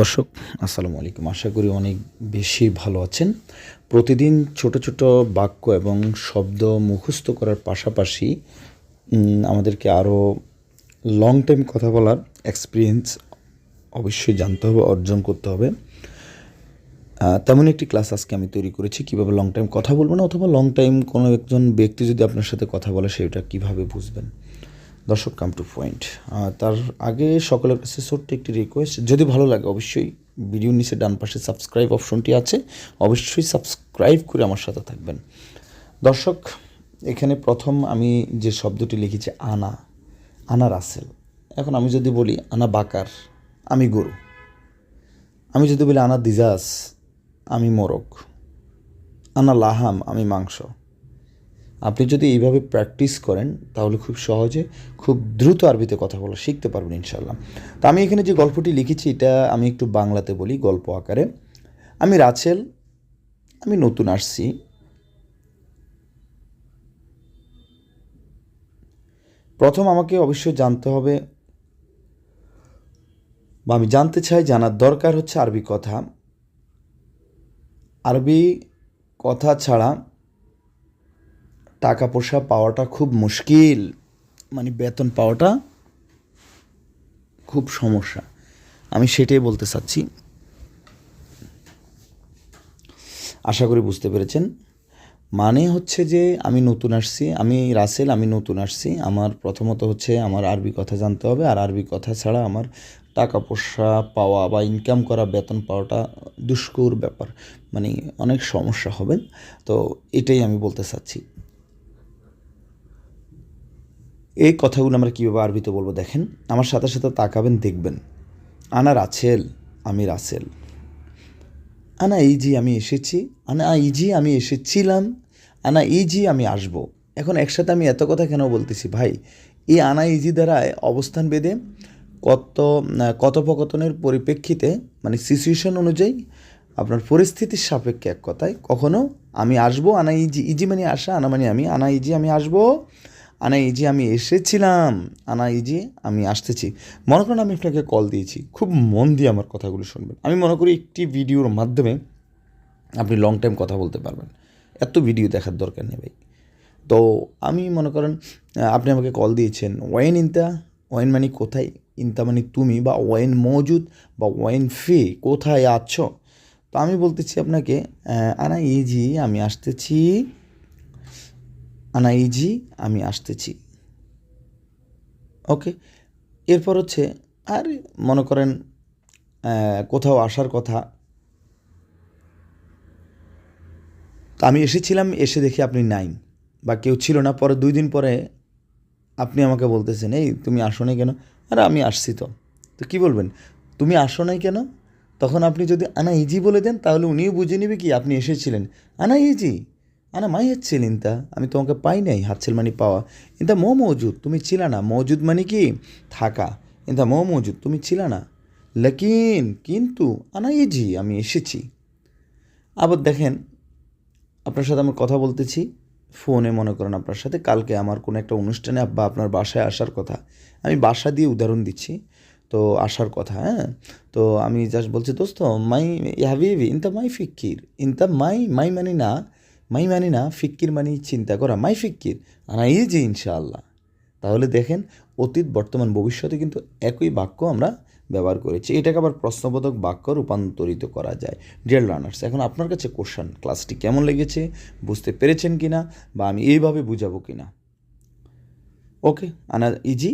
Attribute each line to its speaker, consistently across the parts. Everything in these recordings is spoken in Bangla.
Speaker 1: দর্শক, আসসালামু আলাইকুম। আশা করি অনেক বেশি ভালো আছেন। প্রতিদিন ছোট ছোট বাক্য এবং শব্দ মুখস্থ করার পাশাপাশি আমাদেরকে আরও লং টাইম কথা বলার এক্সপিরিয়েন্স অবশ্যই জানতে হবে, অর্জন করতে হবে। তেমন একটি ক্লাস আজকে আমি তৈরি করেছি, কীভাবে লং টাইম কথা বলব না অথবা লং টাইম কোনো একজন ব্যক্তি যদি আপনার সাথে কথা বলে সেটা কীভাবে বুঝবেন। দর্শক কাম টু পয়েন্ট তার আগে সকলের কাছে ছোট্ট একটি রিকোয়েস্ট যদি ভালো লাগে অবশ্যই ভিডিও নিচে ডান পাশে সাবস্ক্রাইব অপশনটি আছে, অবশ্যই সাবস্ক্রাইব করে আমার সাথে থাকবেন। দর্শক, এখানে প্রথম আমি যে শব্দটি লিখেছি, আনা আনা রাসেল। এখন আমি যদি বলি, আনা বাকার, আমি গরু। আমি যদি বলি, আনা দিজাস, আমি মোরগ। আনা লাহাম, আমি মাংস। আপনি যদি এইভাবে প্র্যাকটিস করেন, তাহলে খুব সহজে খুব দ্রুত আরবিতে কথা বলা শিখতে পারবেন ইনশাল্লাহ তা আমি এখানে যে গল্পটি লিখেছি, এটা আমি একটু বাংলাতে বলি গল্প আকারে। আমি রাছেল আমি নতুন আসছি। প্রথম আমাকে অবশ্যই জানতে হবে বা আমি জানতে চাই, জানার দরকার হচ্ছে আরবি কথা। আরবি কথা ছাড়া টাকা পয়সা পাওয়াটা খুব মুশকিল। মানে বেতন পাওয়াটা খুব সমস্যা। আমি সেটাই বলতে চাচ্ছি। আশা করি বুঝতে পেরেছেন। মানে হচ্ছে যে আমি নতুন আসছি, আমি রাসেল, আমি নতুন আসছি। আমার প্রথমত হচ্ছে আমার আরবি কথা জানতে হবে, আর আরবি কথা ছাড়া আমার টাকা পয়সা পাওয়া বা ইনকাম করা, বেতন পাওয়াটা দুষ্কর ব্যাপার। মানে অনেক সমস্যা হবে। তো এটাই আমি বলতে চাচ্ছি। এই কথাগুলো আমরা কীভাবে আরবিতে বলব দেখেন, আমার সাথে সাথে তাকাবেন, দেখবেন। আনা রাছেল আমি রাসেল। আনা এই জি আমি এসেছি, আনা এই জি আমি এসেছিলাম, আনা এই জি আমি আসব। এখন একসাথে আমি এত কথা কেন বলতেছি ভাই? এই আনা ইজি দ্বারা অবস্থান বেঁধে কত, কথোপকথনের পরিপ্রেক্ষিতে মানে সিচুয়েশন অনুযায়ী আপনার পরিস্থিতির সাপেক্ষে এক কথায়, কখনো আমি আসব, আনা ইজি ইজি মানে আসা আনা মানে আমি, আনা ইজি আমি আসব আনা ইজি আমি এসেছিলাম, আনা ইজি আমি আসতেছি। মনে করেন আমি আপনাকে কল দিয়েছি, খুব মন দিয়ে আমার কথাগুলো শুনবেন। আমি মনে করি একটি ভিডিওর মাধ্যমে আপনি লং টাইম কথা বলতে পারবেন। এত ভিডিও দেখার দরকার নেই ভাই। তো আমি মনে করেন আপনি আমাকে কল দিয়েছেন, ওয়াইন ইনতা? ওয়াইন মানে কোথায়? ইনতা মানে তুমি বা ওয়াইন মজুদ বা ওয়াইন ফি? কোথায় আছো? তো আমি বলতেছি আপনাকে আনা ইজি আমি আসতেছি আনা ইজি আমি আসতেছি। ওকে এরপর হচ্ছে, আর মনে করেন কোথাও আসার কথা। আমি এসেছিলাম, এসে দেখি আপনি নাই, বা কেউ ছিল না। পরে দুই দিন পরে আপনি আমাকে বলতেছেন, এই, তুমি আসো নাই কেন? আরে, আমি আসছি তো। তো কী বলবেন? তুমি আসো নাই কেন? তখন আপনি যদি আনা ইজি বলে দেন, তাহলে উনিও বুঝে নেবে কি আপনি এসেছিলেন। আনা ইজি আনা মাই হচ্ছিল ইনতা আমি তোমাকে পাই নাই হাতছেল মানে পাওয়া। ইনতা মো মজুদ, তুমি ছিল না। মজুদ মানে কি? থাকা। ইনতা মো মজুদ, তুমি ছিল না। লেকিন, কিন্তু আনা ইজি আমি এসেছি। আবার দেখেন, আপনার সাথে আমি কথা বলতেছি। ফোনে মনে করেন আপনার সাথে। কালকে আমার কোনো একটা অনুষ্ঠানে বা আপনার বাসায় আসার কথা। আমি বাসা দিয়ে উদাহরণ দিচ্ছি। তো আসার কথা হ্যাঁ? তো আমি জাস্ট বলছি, দোস্ত, মাই হাবিবি, ইনতা মাই ফিক্কির ইনতা মাই মাই মানি না মাই মানি না, ফিক্কির মানি চিন্তা করা মাই ফিক্কির, আনা যে ইনশাআল্লাহ। তাহলে দেখেন, অতীত, বর্তমান, ভবিষ্যতে কিন্তু একই বাক্য আমরা ব্যবহার করেছি। এটাকে আবার প্রশ্নবোধক বাক্য রূপান্তরিত করা যায়। ডিয়ার লার্নার্স এখন আপনার কাছে কোশ্চান ক্লাসটি কেমন লেগেছে, বুঝতে পেরেছেন কি না বা আমি এইভাবে বুঝাবো কি না ওকে আনা ইজি,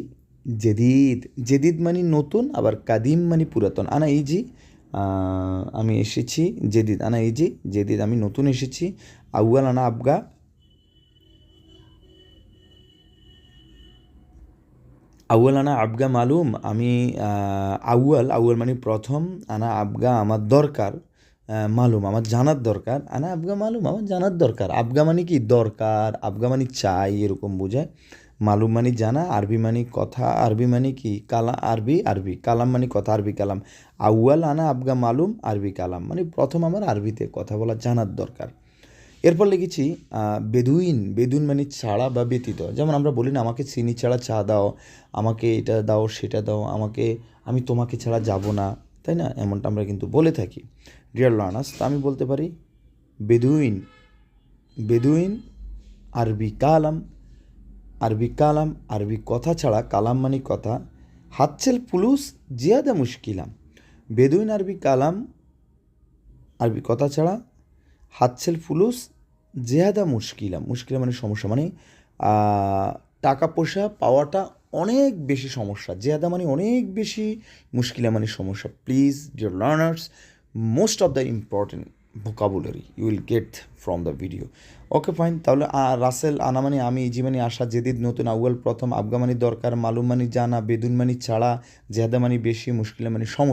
Speaker 1: জেদিদ জেদিদ মানে নতুন, আবার কাদিম মানে পুরাতন। আনা ইজি আমি এসেছি, জেদিদ আনা ইজি জেদিদ আমি নতুন এসেছি, আউয়াল আনা আবগা। আউয়াল আনা আবগা মালুম, আমি আউয়াল আউয়াল মানে প্রথম, আনা আবগা আমার দরকার মালুম, আমার জানার দরকার, আনা আবগা মালুম, আমার জানার দরকার। আবগা মানে কি? দরকার, আবগা মানে চাই, এরকম বোঝায়। মালুম মানে জানা, আরবি মানে কথা, আরবি মানে কি? কালা, আরবি আরবি, কালাম মানে কথা, আরবি কালাম। আউয়াল আনা আবগা মালুম, আরবি কালাম। মানে প্রথম আমার আরবিতে কথা বলা জানার দরকার। এরপর লিখেছি বেদুইন বেদুইন মানে ছাড়া বা ব্যতীত। যেমন আমরা বলি না, আমাকে চিনি ছাড়া চা দাও, আমাকে এটা দাও, সেটা দাও, আমাকে, আমি তোমাকে ছাড়া যাব না, তাই না? এমনটা আমরা কিন্তু বলে থাকি। ডিয়ার লার্নার্স, তা আমি বলতে পারি, বেদুইন বেদুইন, আরবি কালাম আরবি কালাম, আরবি কথা ছাড়া কালাম মানে কথা। হাতছেল পুলুস জিয়াদা মুশকিলাম বেদুইন আরবি কালাম, আরবি কথা ছাড়া হাতছেল ফুলুস জেহাদা মুশকিলা। মুশকিলা মানে সমস্যা মানে টাকা পয়সা পাওয়াটা অনেক বেশি সমস্যা। জেহাদা মানে অনেক বেশি মুশকিলা মানে সমস্যা। Please dear learners most of the important vocabulary you will get from the video okay fine তাহলে রাসেল, আনামানি, আমি, ইজিমানি, আশা, জেদিদ, নতুন, আউয়াল, প্রথম, আফগামানি দরকার মালুমানি জানা বেদুনমানি ছাড়া জেহাদামানি বেশি মুশকিলামানি মানে সমস্যা।